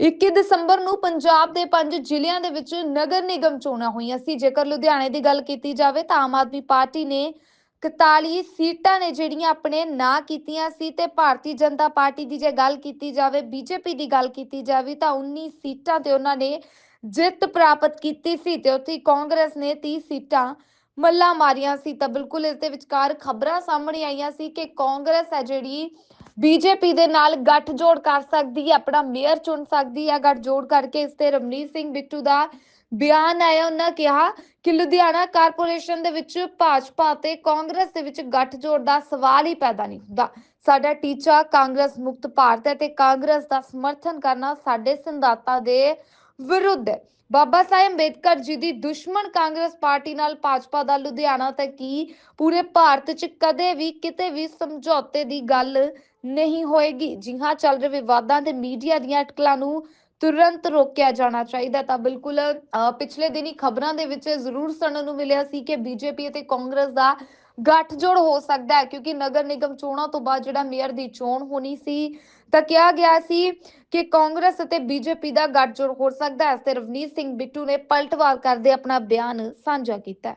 21 ਦਸੰਬਰ ਨੂੰ ਪੰਜਾਬ ਦੇ ਪੰਜ ਜ਼ਿਲ੍ਹਿਆਂ ਦੇ ਵਿੱਚ ਨਗਰ ਨਿਗਮ ਚੋਣਾਂ ਹੋਈਆਂ ਸੀ। ਜੇਕਰ ਲੁਧਿਆਣੇ ਦੀ ਗੱਲ ਕੀਤੀ ਜਾਵੇ ਤਾਂ ਆਮ ਆਦਮੀ ਪਾਰਟੀ ਨੇ 41 ਸੀਟਾਂ ਨੇ ਜਿਹੜੀਆਂ ਆਪਣੇ ਨਾਂ ਕੀਤੀਆਂ ਸੀ ਤੇ ਭਾਰਤੀ ਜਨਤਾ ਪਾਰਟੀ ਦੀ ਜੇ ਗੱਲ ਕੀਤੀ ਜਾਵੇ, ਬੀਜੇਪੀ ਦੀ ਗੱਲ ਕੀਤੀ ਜਾਵੇ ਤਾਂ 19 ਸੀਟਾਂ ਤੇ ਉਹਨਾਂ ਨੇ ਜਿੱਤ ਪ੍ਰਾਪਤ ਕੀਤੀ ਸੀ ਤੇ ਉੱਥੇ ਕਾਂਗਰਸ ਨੇ 30 ਸੀਟਾਂ ਮੱਲਾ ਮਾਰੀਆਂ ਸੀ। ਤਾਂ ਬਿਲਕੁਲ ਇਸ ਦੇ ਵਿਚਕਾਰ ਖਬਰਾਂ ਸਾਹਮਣੇ ਆਈਆਂ ਸੀ ਕਿ ਕਾਂਗਰਸ ਹੈ ਜਿਹੜੀ ਬੀਜੇਪੀ ਦੇ ਨਾਲ ਗੱਠਜੋੜ ਕਰ ਸਕਦੀ ਹੈ, ਆਪਣਾ ਮੇਅਰ ਚੁਣ ਸਕਦੀ ਹੈ, ਗੱਠਜੋੜ ਕਰਕੇ ਇਸ ਤੇ ਰਮਨੀਤ ਸਿੰਘ ਬਿੱਟੂ ਦਾ ਬਿਆਨ ਆਇਆ। ਉਹਨਾਂ ਕਿਹਾ ਕਿ ਲੁਧਿਆਣਾ ਕਾਰਪੋਰੇਸ਼ਨ ਦੇ ਵਿੱਚ ਭਾਜਪਾ ਤੇ ਕਾਂਗਰਸ ਦੇ ਵਿੱਚ ਗੱਠਜੋੜ ਦਾ ਸਵਾਲ ਹੀ ਪੈਦਾ ਨਹੀਂ ਹੁੰਦਾ। ਸਾਡਾ ਟੀਚਾ ਕਾਂਗਰਸ ਮੁਕਤ ਭਾਰਤ ਹੈ ਤੇ ਕਾਂਗਰਸ ਦਾ ਸਮਰਥਨ ਕਰਨਾ ਸਾਡੇ ਸਿਧਾਂਤਾਂ ਦੇ ਵਿਰੁੱਧ। ਹੈ ਬਾਬਾ ਸਾਹਿਬ ਅੰਬੇਦਕਰ ਜੀ ਦੀ ਦੁਸ਼ਮਣ ਕਾਂਗਰਸ ਪਾਰਟੀ ਨਾਲ ਭਾਜਪਾ ਦਾ ਲੁਧਿਆਣਾ ਤੱਕ ਹੀ ਪੂਰੇ ਭਾਰਤ 'ਚ ਕਦੇ ਵੀ ਕਿਤੇ ਵੀ ਸਮਝੌਤੇ ਦੀ ਗੱਲ ਨਹੀਂ ਹੋਏਗੀ। ਜੀ ਹਾਂ, ਚੱਲ ਰਹੇ ਵਿਵਾਦਾਂ ਤੇ ਮੀਡੀਆ ਦੀਆਂ ਅਟਕਲਾਂ ਨੂੰ ਤੁਰੰਤ ਰੋਕਿਆ ਜਾਣਾ ਚਾਹੀਦਾ ਤਾਂ ਬਿਲਕੁਲ ਪਿਛਲੇ ਦਿਨੀ ਖਬਰਾਂ ਦੇ ਵਿੱਚ ਜ਼ਰੂਰ ਸੁਣਨ ਨੂੰ ਮਿਲਿਆ ਸੀ ਕਿ ਬੀਜੇਪੀ ਅਤੇ ਕਾਂਗਰਸ ਦਾ ਗੱਠਜੋੜ ਹੋ ਸਕਦਾ ਹੈ, ਕਿਉਂਕਿ ਨਗਰ ਨਿਗਮ ਚੋਣਾਂ ਤੋਂ ਬਾਅਦ ਜਿਹੜਾ ਮੇਅਰ ਦੀ ਚੋਣ ਹੋਣੀ ਸੀ, ਤਾਂ ਕਿਹਾ ਗਿਆ ਸੀ ਕਿ ਕਾਂਗਰਸ ਅਤੇ ਬੀਜੇਪੀ ਦਾ ਗੱਠਜੋੜ ਹੋ ਸਕਦਾ ਹੈ। ਤੇ ਰਵਨੀਤ ਸਿੰਘ ਬਿੱਟੂ ਨੇ ਪਲਟਵਾਰ ਕਰਦੇ ਆਪਣਾ ਬਿਆਨ ਸਾਂਝਾ ਕੀਤਾ